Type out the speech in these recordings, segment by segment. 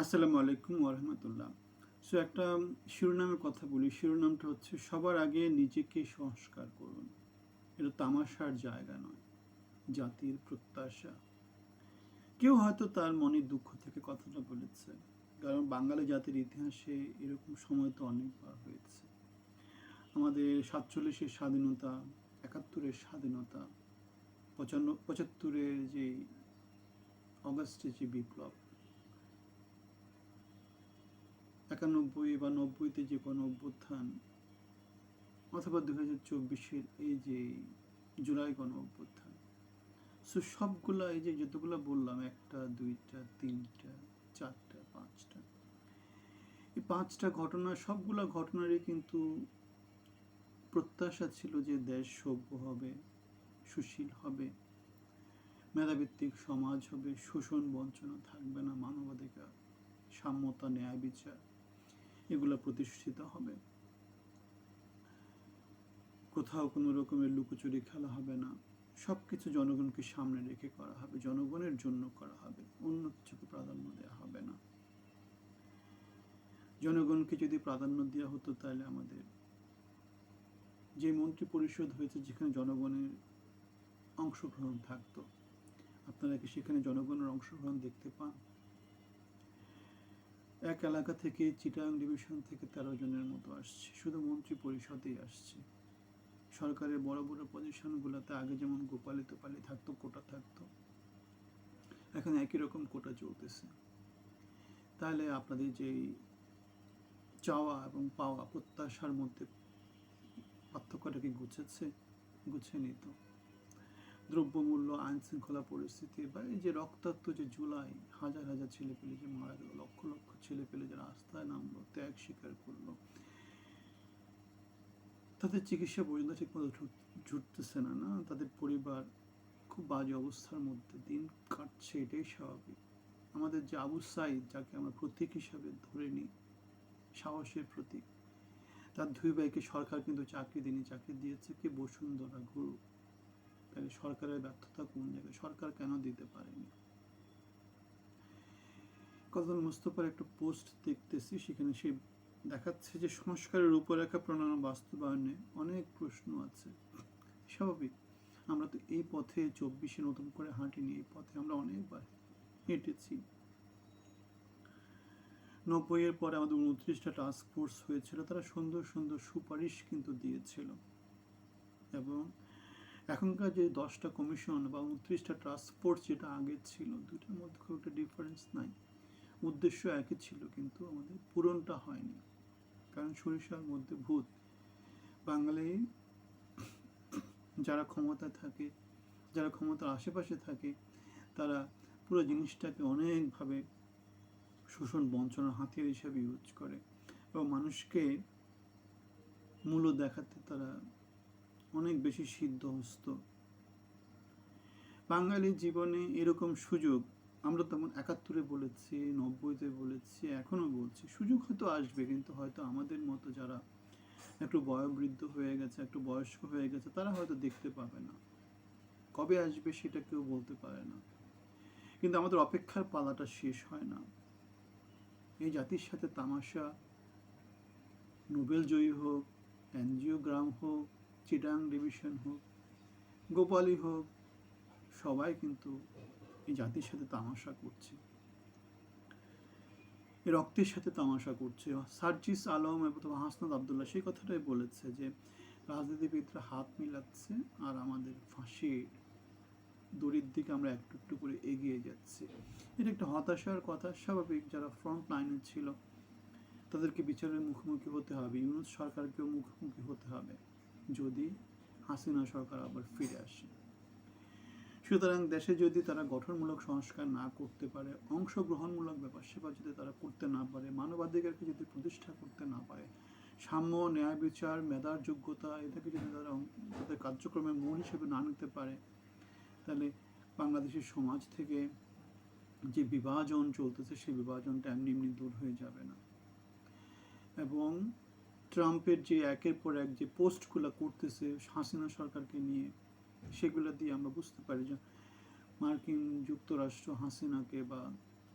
আসসালামু আলাইকুম ওরহমতুল্লাহ সো একটা শিরোনামের কথা বলি। শিরোনামটা হচ্ছে, সবার আগে নিজেকে সংস্কার করুন। এটা তামাশার জায়গা নয়, জাতির প্রত্যাশা। কেউ হয়তো তার মনের দুঃখ থেকে কথাটা বলেছে, কারণ বাঙালি জাতির ইতিহাসে এরকম সময় তো অনেকবার হয়েছে। আমাদের সাতচল্লিশের স্বাধীনতা, একাত্তরের স্বাধীনতা, পঁচান্ন, পঁচাত্তরের যে অগাস্টের যে বিপ্লব একানব্বই বা নব্বইতে যে কোনো অভ্যুত্থান অথবা দু হাজার চব্বিশের এই যে জুলাই গণ অভ্যুত্থান। সো সবগুলা এই যে যতগুলো বললাম, একটা, দুইটা, তিনটা, চারটা, পাঁচটা, এই পাঁচটা ঘটনা, সবগুলা ঘটনারই কিন্তু প্রত্যাশা ছিল যে দেশ সভ্য হবে, সুশীল হবে, মেধাভিত্তিক সমাজ হবে, শোষণ বঞ্চনা থাকবে না, মানবাধিকার, সাম্যতা, ন্যায় বিচার। এগুলো প্রতিষ্ঠিত হবে। কোথাও কোনো রকমের লুকোচুরি খেলা হবে না। সব কিছু জনগণকে সামনে রেখে করা হবে, জনগণের জন্য করা হবে। অন্য কিছুকে প্রাধান্য দেওয়া হবে না। জনগণকে যদি প্রাধান্য দেওয়া হতো তাহলে আমাদের যে মন্ত্রী পরিষদ হয়েছে যেখানে জনগণের অংশগ্রহণ থাকতো, আপনারা কি সেখানে জনগণের অংশগ্রহণ দেখতে পান? এক এলাকা থেকে চিটাং ডিভিশন থেকে তেরো জনের মতো আসছে। শুধু মন্ত্রী পরিষদেই আসছে। সরকারের বড় বড় পজিশনগুলোতে আগে যেমন গোপালি তোপালি থাকতো, কোটা থাকতো, এখন একই রকম কোটা চলতেছে। তাহলে আপনাদের যেই চাওয়া এবং পাওয়া প্রত্যাশার মধ্যে পার্থক্যটা কি গুছেছে? গুছেনি তো। দ্রব্যমূল্য আইন শৃঙ্খলা পরিস্থিতি, বা এই যে রক্তাক্ত যে জুলাই, হাজার হাজার ছেলে পেলে যে মারা গেল, লক্ষ লক্ষ ছেলে পেলে যে রাস্তায় নামলো, ত্যাগ স্বীকার করল, তাদের চিকিৎসা পর্যন্ত ঠিক মতো জুটতেছে না না? তাদের পরিবার খুব বাজে অবস্থার মধ্যে দিন কাটছে, এটাই স্বাভাবিক। আমাদের যে আবু সাইদ, যাকে আমরা প্রতীক হিসাবে ধরে নিই, সাহসের প্রতীক, তার দুই ভাইকে সরকার কিন্তু চাকরি দিনি চাকরি দিয়েছে কি? বসুন্ধরা গুরু। তাহলে সরকারের ব্যর্থতা কোন জায়গায়? সরকার কেন দিতে পারেনি? কতল মুস্তফার একটা পোস্ট দেখতেছি, সেখানে সে দেখাচ্ছে যে সংস্কারের রূপরেখা প্রণয়ন বাস্তবায়নে অনেক প্রশ্ন আছে। স্বাভাবিক, আমরা তো এই পথে চব্বিশে নতুন করে হাঁটিনি, এই পথে আমরা অনেকবার হেঁটেছি। নব্বইয়ের পরে আমাদের উনত্রিশটা টাস্ক ফোর্স হয়েছিল, তারা সুন্দর সুন্দর সুপারিশ কিন্তু দিয়েছিল। এবং এখনকার যে দশটা কমিশন বা উনত্রিশটা টাস্ক ফোর্স যেটা আগে ছিল দুটার মধ্যে খুব একটা ডিফারেন্স নাই। উদ্দেশ্য একই ছিল, কিন্তু আমাদের পূরণটা হয়নি। কারণ সরিষার মধ্যে ভূত। বাঙালি যারা ক্ষমতায় থাকে, যারা ক্ষমতার আশেপাশে থাকে, তারা পুরো জিনিসটাকে অনেকভাবে শোষণ বঞ্চনার হাতিয়ার হিসাবে ইউজ করে। এবং মানুষকে মূল্য দেখাতে তারা অনেক বেশি সিদ্ধহস্ত। বাঙালির জীবনে এরকম সুযোগ আমরা তেমন একাত্তরে বলেছি, নব্বইতে বলেছি এখনও বলছি। সুযোগ হয়তো আসবে, কিন্তু হয়তো আমাদের মতো যারা একটু বয়োবৃদ্ধ হয়ে গেছে, একটু বয়স্ক হয়ে গেছে, তারা হয়তো দেখতে পাবে না। কবে আসবে সেটা কেউ বলতে পারে না। কিন্তু আমাদের অপেক্ষার পালাটা শেষ হয় না। এই জাতির সাথে তামাশা নোবেল জয়ী হোক, এনজিওগ্রাম হোক চিটাং ডিভিশন হোক গোপালী হোক, সবাই কিন্তু এই জাতির সাথে তামাশা করছে। রক্তের সাথে তামাশা করছে। সার্জিস আলম এবং হাসনাদ আবদুল্লাহ সেই কথাটাই বলেছে যে, রাজনীতিবিদরা হাত মিলাচ্ছে আর আমাদের ফাঁসির দড়ির দিকে আমরা একটু একটু করে এগিয়ে যাচ্ছি। এটা একটা হতাশার কথা, স্বাভাবিক। যারা ফ্রন্ট লাইনে ছিল, তাদেরকে বিচারের মুখোমুখি হতে হবে। ইউনুস সরকারকেও মুখোমুখি হতে হবে। যদি হাসিনা সরকার আবার ফিরে আসে। সুতরাং দেশে যদি তারা গঠনমূলক সংস্কার না করতে পারে, অংশগ্রহণমূলক ব্যাপার সেবা যদি তারা করতে না পারে, মানবাধিকারকে যদি প্রতিষ্ঠা করতে না পারে, সাম্য, ন্যায় বিচার, মেধার যোগ্যতা এটাকে যদি তারা তাদের কার্যক্রমের মূল হিসেবে না নিতে পারে, তাহলে বাংলাদেশের সমাজ থেকে যে বিভাজন চলতেছে, সেই বিভাজনটা এমনি এমনি দূর হয়ে যাবে না। এবং ট্রাম্পের যে একের পর এক যে পোস্টগুলো করতেছে হাসিনা সরকারকে নিয়ে, সেগুলো দিয়ে আমরা বুঝতে পারি যে মার্কিন যুক্তরাষ্ট্র হাসিনাকে বা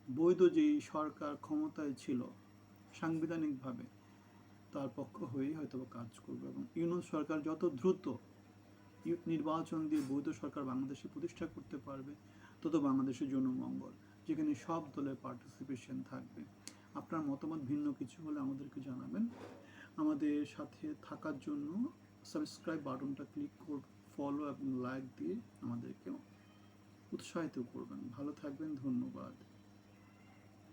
বৈধ যেই সরকার ক্ষমতায় ছিল সাংবিধানিকভাবে, তার পক্ষ হয়েই হয়তো কাজ করবে। এবং ইউনুস সরকার যত দ্রুত নির্বাচন দিয়ে বৈধ সরকার বাংলাদেশে প্রতিষ্ঠা করতে পারবে, তত বাংলাদেশের জন্য মঙ্গল, যেখানে সব দলের পার্টিসিপেশন থাকবে। আপনার মতামত ভিন্ন কিছু হলে আমাদেরকে জানাবেন। আমাদের সাথে থাকার জন্য সাবস্ক্রাইব বাটনটা ক্লিক কর ফলো এবং লাইক দিয়ে আমাদেরকে উৎসাহিত করবেন। ভালো থাকবেন, ধন্যবাদ।